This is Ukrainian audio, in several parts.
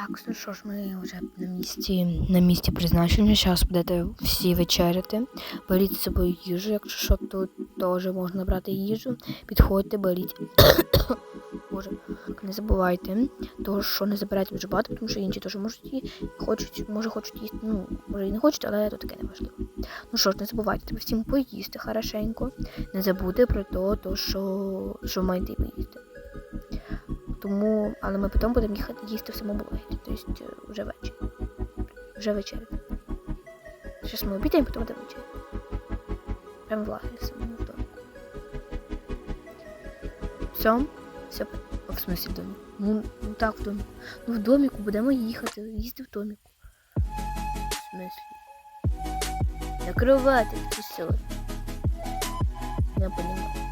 Так, ну що ж, ми вже на місці, на місці призначення. Зараз будете всі вечеряти. Беріть з собою їжу, якщо що, тут теж можна брати їжу. Підходьте, беріть. Боже, не забувайте, того, що не забирайте дуже багато, тому що інші теж можуть і хочуть, може хочуть їсти. Ну, може і не хочуть, але то таке не важливо. Ну що ж, не забувайте треба всім поїсти хорошенько. Не забудьте про те, то, що, що маєте поїсти. Тому, але ми потім будемо їхати їсти в самому лагері, тобто е, вже вечір. Вже вечеря. Зараз ми обідаємо, потім будемо вечеря. Прямо в лагері самому в домі. Все? Все. В смысле в домі? Ну, ну так, в домі. Ну в доміку будемо їхати, їсти в доміку. В смысле? На кровати, чи що? Понимаю.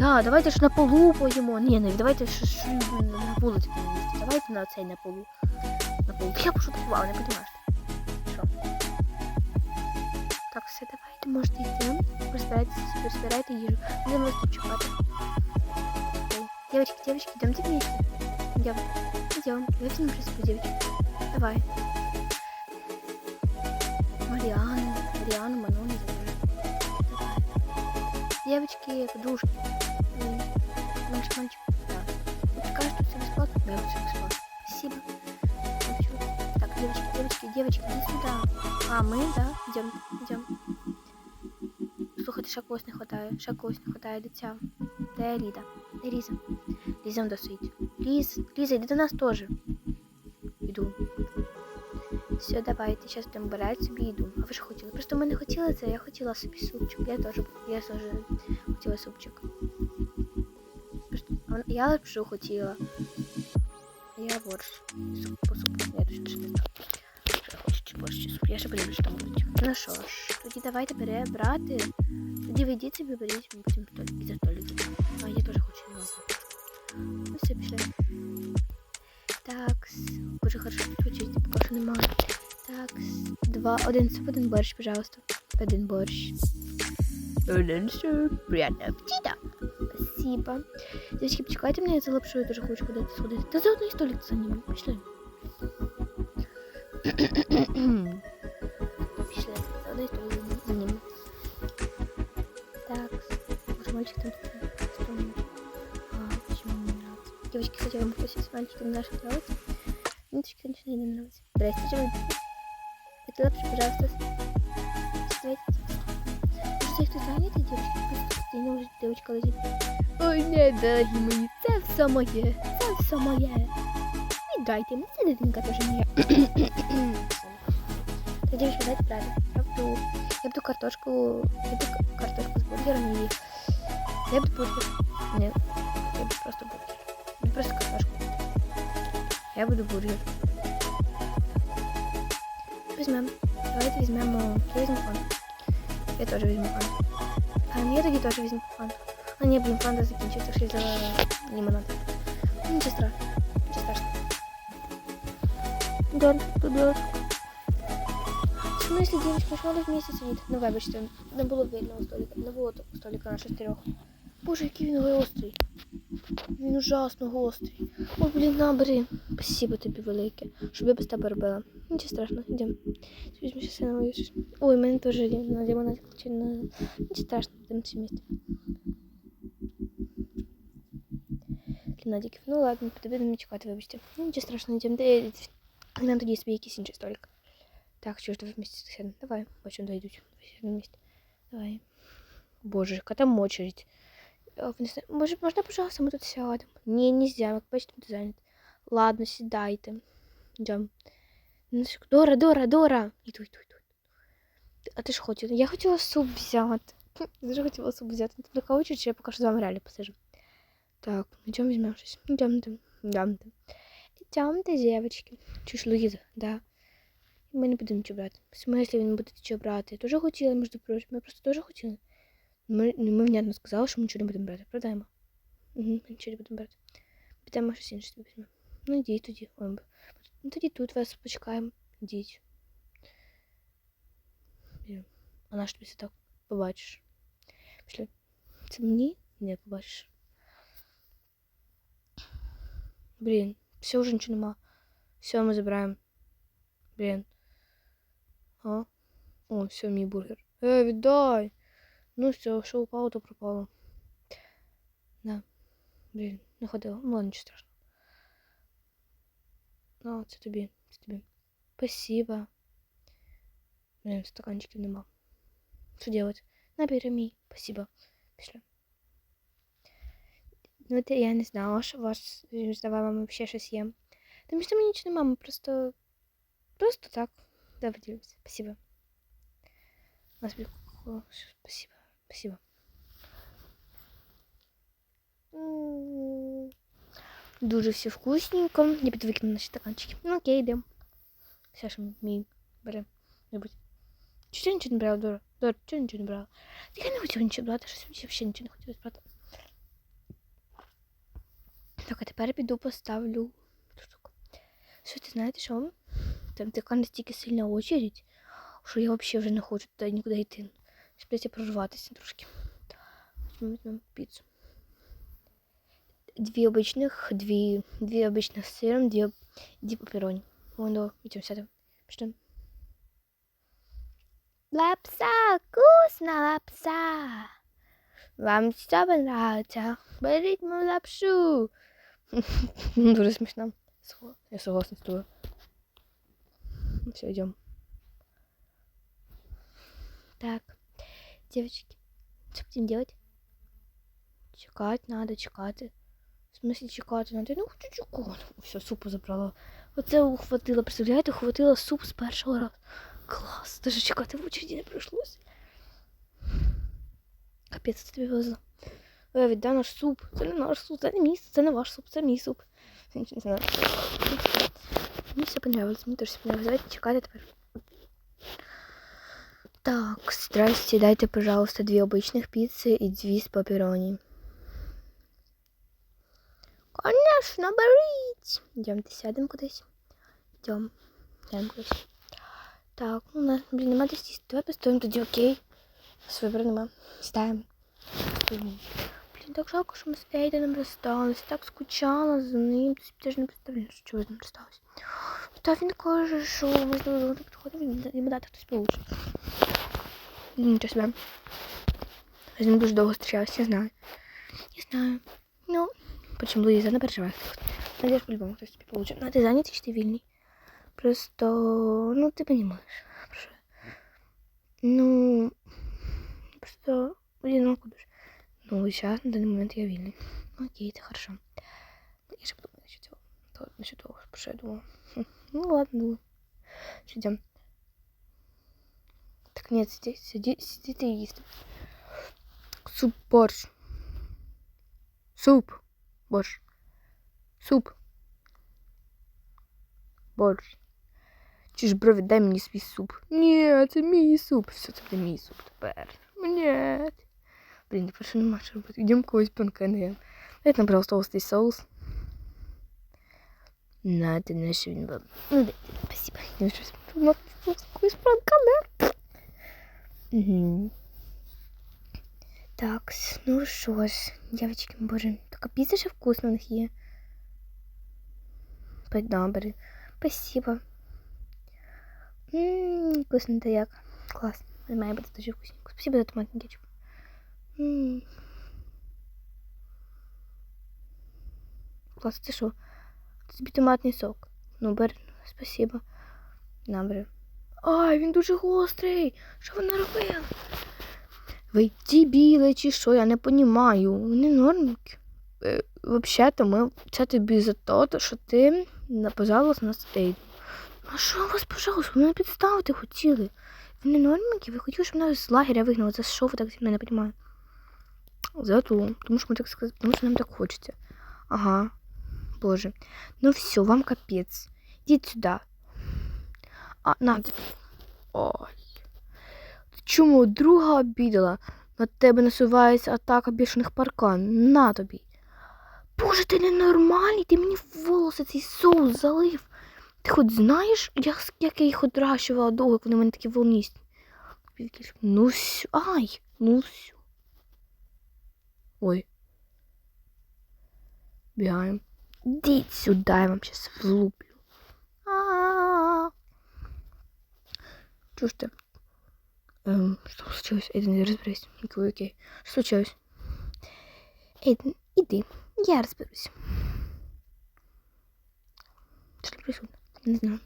Да, давайте ж на полу поїмо. Ні, не давайте ж ж на вулиці не їсти. Давайте на цей на полу. На полу. Я пошуткувала, не розумієш. Що? Так, все, давайте, можете йти. Розбирайте, розбирайте їжу. Не можете тут чекати. Окей. Девочки, девочки, идемте вместе. Идем. Идем. Давайте на присыпу, девочки. Давай. Мариана, Мариана, Ману, не забудь. Давай. Девочки, подружки. М, Мальчик, мальчик. Да. Вы скажете, что все бесплатно? Да, все бесплатно. Спасибо. Хочу. Так, девочки, девочки, девочки, иди сюда. А, мы, да? Идем, идем. Слухайте, ще когось не хватає. Ще когось не хватає дитя. Де Ліда? Де Ліза? Ліза досить. Ліз, Ліза, йди до нас теж. Іду. Все, давайте, зараз будемо брати собі йду. А ви ж хотіли? Просто ми не хотіли це, я хотіла собі супчик. Я теж, я теж хотіла супчик. Я лапшу хотіла. Я борщ. По супу. Я точно не знаю. Що чи борщ, чи суп. Я ще подивлюсь, що там будуть. Ну що ж, тоді давайте бере брати. Тоді ви йдіть собі, беріть, ми потім і за столик. А я теж хочу його. Ну все, пішли. Так, боже, хорошо, почисти, поки що немає. Так, два, один суп, один борщ, пожалуйста. Один борщ. Суп. Приятного аппетита. Спасибо. Девочки, почекайте меня, я за лапшой тоже хочу куда-то сходить. Да заодно и столик занимем. Пошли. Пошли, заодно и столик занимем. Так, может мальчик там что А, почему не нравится? Девочки, кстати, вам спросить, с мальчиком нашим нравится? Ниточки, конечно, не нравится. Вы Это лапша, пожалуйста. Занят, девочки? Просто стоїмо, вже девочка лежить. Ой, не, дорогі мої, це все моє, це все моє. Віддайте мені, це дитинка теж моя. Та дівчатка, дайте правильно. Я буду, я буду картошку, я буду картошку з бургером і... Я буду бургер. Ні, я буду просто бургер. Не просто картошку. Я буду бургер. Візьмемо. Давайте візьмемо. Я візьму фанту. Я теж візьму фанту. А я тоді теж візьму фанту. А ні, блін, фанта закінчиться, що я взяла лимонад. Ну, Нічого страшного. Нічого страшного. Да, тут делать. В смысле, девочка, ж надо вместе сидіти. Ну, вибачте, не було вільного столика. Не було того столика на шестерьох. Боже, який він гострий. Він ужасно гострий. Ой, блін, набери. Спасибо тобі велике, щоб я без тебе робила. Нічого страшного, йдемо. Візьму ще сина Ой, мене теж є на лимонад чи на... Нічого страшного, йдемо всі вместе. Геннадіків. Ну ладно, будемо чекати, вибачте. Ну, нічого страшного, йдемо. Де нам тоді собі якийсь інший столик. Так, що ж, давай вместе сядемо. Давай, бачу, дойдуть. Вместе. Давай. Боже, яка там очередь. О, ви не зна- Може, можна, пожалуйста, ми тут сядемо? Ні, нельзя, як бачите, тут зайнят. Ладно, сідайте. Йдемо. Ну, Дора, Дора, Дора. Іду, іду, іду. А ти ж хотіла? Я хотіла суп взяти. Я дуже хотіла суп взяти. Ти така очередь, я поки що з реально посижу. Так, идем возьмем щось. Идемте. Идемте. Идемте, девочки. Чуєш, Луїза, да. Ми не будемо нічого брати. В смислі він буде нічого брати? Я теж хотіла, між прочим. Ми просто теж хотіли. Ми, ну, ми внятно сказали, що ми нічого не будемо брати. Правда, Ема? Угу, ми нічого не будемо брати. Підемо щось інше собі візьмемо. Ну, йдіть тоді. Ой, б- ну, тоді тут вас почекаємо. Йдіть. Йдемо. А наш тобі це так побачиш. Пішли. Це мені? Не побачиш. Блін, Все, вже нічого нема. Все, ми забираємо. Блін. А? О, все, мій бургер. Е, віддай. Ну все, що упало, то пропало. Да. Блін, не ходило. Ну ладно, нічого страшного. Ну, це тобі, це тобі. Спасибо. Блін, стаканчиків нема. Що делать? Набери мій. Спасибо. Пішли. Ну, ти, я не знала, що вас здавала вам ще щось є. Тому що мені нічого нема, ми просто. Просто так. Да, поділимося. Спасибо. У нас буде ко- Спасибо. Спасибо. М. Дуже все вкусненько. Я піду викину наші стаканчики. Ну окей, йдемо. Саша мій бере. Любить. Чого я нічого не брала, Дора? Дора, чого нічого не брала? Так я не хотіла нічого брати, щось мені взагалі нічого не хотілося брати. Так, а тепер піду поставлю цю штуку. Що ти знаєте, що? Там така настільки сильна очередь, що я взагалі вже не хочу туди нікуди йти. Спиться прорватися трошки. Ми візьмемо піцу. Дві обичних, дві, дві обичних з сиром, дві, дві папероні. Вон до, йдемо сядемо. Пішли. Лапса, вкусна лапса. Вам все понравится? Беріть мою лапшу. Дуже смішно. Согла- Я согласна з тобою. Все, идем. Так, Девочки, что будем делать? Чекать надо, чекати. В смысле чекати надо? Ну, хочу чекати. Все, супу забрала. Оце ухватила, представляєте, ухватила суп з першого разу. Клас, даже чекати в очереді не прийшлося. Капець, це тобі везло. Е, віддай наш суп. Це не наш суп, це не мій, це не ваш суп, це мій суп. Я не знаю. Мені все понравилось, мені теж все понравилось. Давайте чекати тепер. Так, здрасте, дайте, пожалуйста, две обычных пиццы и две с папирони. Конечно, берите. Идемте, сядем кудись. Идем. Сядем кудись. Так, ну, у нас, блин, нема де сісти. Давай постоим тоді, окей. С выбором нема. Сідаємо. Блін, так жалко, що ми з Ейденом розсталися. Так скучала за ним. Ти теж не представляєш, що ви з ним розсталися. Та він каже, що можливо підходимо і йому дати хтось получше. Нічого собі. Я з ним дуже довго зустрічалася, я знаю. Я знаю. Ну, почему Луїза, не переживай. Надеюсь, по-любому хтось тобі получше. Ну, а ти зайнятий чи ти вільний? Просто, ну, що я. Ну, просто одиноко дуже. Ну, сейчас, на данный момент я вільний. Окей, это хорошо. Я же подумаю насчет того. То, насчет того, что я думала. Хм, Ну, ладно, думаю. Что идем? Так нет, сиди, сиди, сиди ты и есть. Суп, борщ. Суп, борщ. Суп. Борщ. Чи ж бро, віддай мені свій суп. Ні, це мій суп. Все, це буде мій суп тепер. Ні. Блін, я просто нема що робити. Йдемо когось панканем. Дайте нам, пожалуйста, толстий соус. На, ти не що він був. Ну, дайте, спасибо. Я щось подумала, когось панканем. Угу. Так, ну що ж, дівчатки, боже, така піца ще вкусна у них є. Добре. Спасибо. Ммм, вкусно то як. Клас. Це має бути дуже вкусненько. Спасибо за томатний кетчуп. Клас, це що? Це тобі томатний сок. Ну, бери, спасибо. Добре. Ай, він дуже гострий. Що вона робила? Ви дебіли чи що? Я не понімаю. Вони нормки. Е, Взагалі-то ми це тобі за те, що ти напозалась на стейт. А що у вас, пожалуйста, ви мене підставити хотіли? Ви не нормики? Ви хотіли, щоб мене з лагеря вигнали? За що ви так зі мною не розумію? За то, тому що так сказали, тому що нам так хочеться. Ага. Боже. Ну все, вам капець. Ідіть сюди. А, на тобі. Ой. Чому друга обідала? На тебе насувається атака бішених паркан. На тобі. Боже, ти ненормальний, ти мені в волоси цей соус залив. Ти хоч знаєш, як, як я їх одращувала довго, як вони в мене такі волністі? Ну все, ай, ну все. Ой. Бігаємо. Идите сюда, я вам сейчас влуплю. А-а-а. Чё ж ты? Эм, что случилось? Эйден, не разберись. Окей, окей. Что случилось? Эйден, иди. Я разберусь. Что происходит? Не знаю.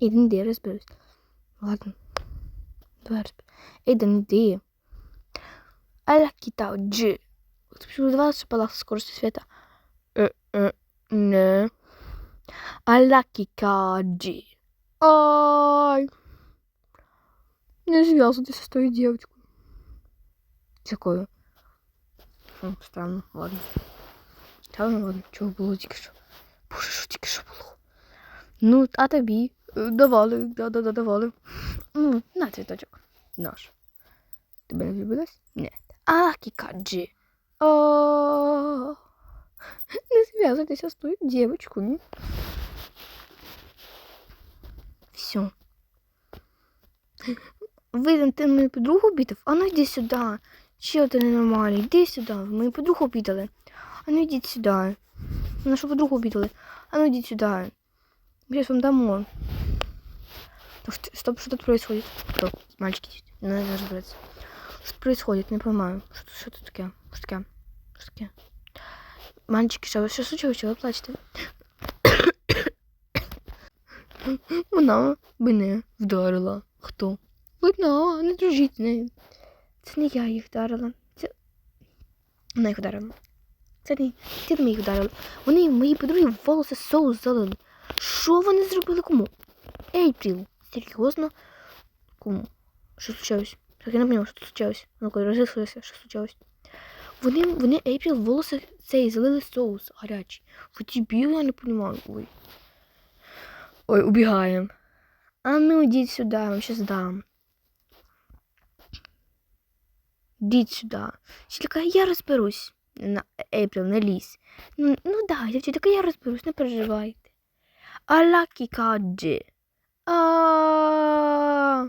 Эйден, иди, я разберусь. Ладно. Давай разберусь. Эйден, иди. Аля кита джи. Ты почему два шапалах скорости света? Э, э, не. Аля кика джи. Ай. Не связывайтесь с той девочкой. Такое. Хм, странно, ладно. Странно, ладно. Чого було тільки що? Боже, що тільки що було? Ну, а тобі Е, давали, да-да-да, давали. М, на цвіточок. Наш. Тебе не влюбилась? Ні. А, кікаджі. А, Не зв'язуйтеся з тою девочкою. Все. Ви ти мою подругу обідав? А ну йди сюди. Чого ти ненормальний? Йди сюди. Мою подругу обідали. А ну йдіть сюди. Нашу подругу обідали. А ну йдіть сюди. Сейчас вам дамо. Стоп, что тут происходит? Стоп, мальчики, надо разбираться. Что происходит? Не понимаю. Что, тут такое? Что такое? Что такое? Мальчики, что, что случилось? Вы плачете? Вона мене вдарила. Хто? Вона, не дружіть з. Це не я їх вдарила. Це вона їх вдарила. Це не це не їх вдарили. Вони мої подруги в волоси соус залили. Що вони зробили кому? Ейпріл. Серйозно? Кому? Що случилось? Так я не поняла, що случилось. Ну-ка, роз'яснилося, що случилось. Вони, вони Ейпріл волоси цей залили соус гарячий. Ви дебіли, я не понимаю. Ой. Ой, убегаем. А ну, идите сюда, я вам сейчас дам. Идите сюда. Тільки я розберусь. На Ейпріл, не лізь. Ну, ну да, тільки я розберусь, не переживайте. Алакі каджі. А.